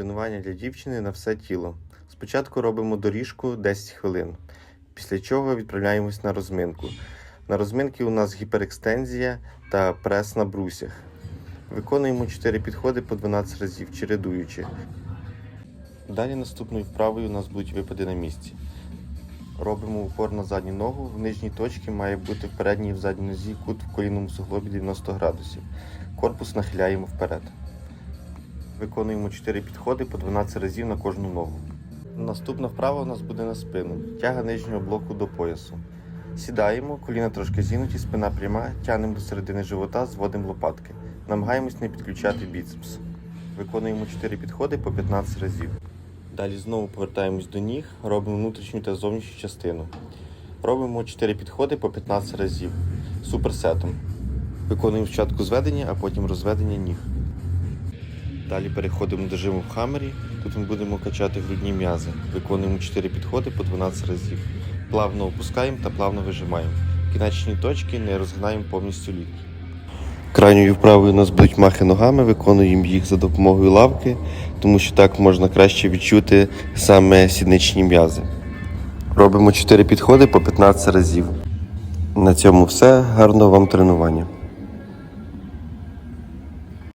тренування для дівчини на все тіло. Спочатку робимо доріжку 10 хвилин, після чого відправляємось на розминку. На розминки у нас гіперекстензія та прес на брусях. Виконуємо 4 підходи по 12 разів, чередуючи. Далі наступною вправою у нас будуть випади на місці. Робимо упор на задню ногу. В нижній точці має бути в передній і в задній нозі кут в колінному суглобі 90 градусів. Корпус нахиляємо вперед. Виконуємо 4 підходи по 12 разів на кожну ногу. Наступна вправа у нас буде на спину. Тяга нижнього блоку до поясу. Сідаємо, коліна трошки зігнуті, спина пряма, тягнемо до середини живота, зводимо лопатки. Намагаємось не підключати біцепс. Виконуємо 4 підходи по 15 разів. Далі знову повертаємось до ніг, робимо внутрішню та зовнішню частину. Робимо 4 підходи по 15 разів суперсетом. Виконуємо спочатку зведення, а потім розведення ніг. Далі переходимо до жиму в хамері. Тут ми будемо качати грудні м'язи. Виконуємо 4 підходи по 12 разів. Плавно опускаємо та плавно вижимаємо. Кінечні точки не розгинаємо повністю лікті. Крайньою вправою у нас будуть махи ногами, виконуємо їх за допомогою лавки, тому що так можна краще відчути саме сідничні м'язи. Робимо 4 підходи по 15 разів. На цьому все. Гарного вам тренування.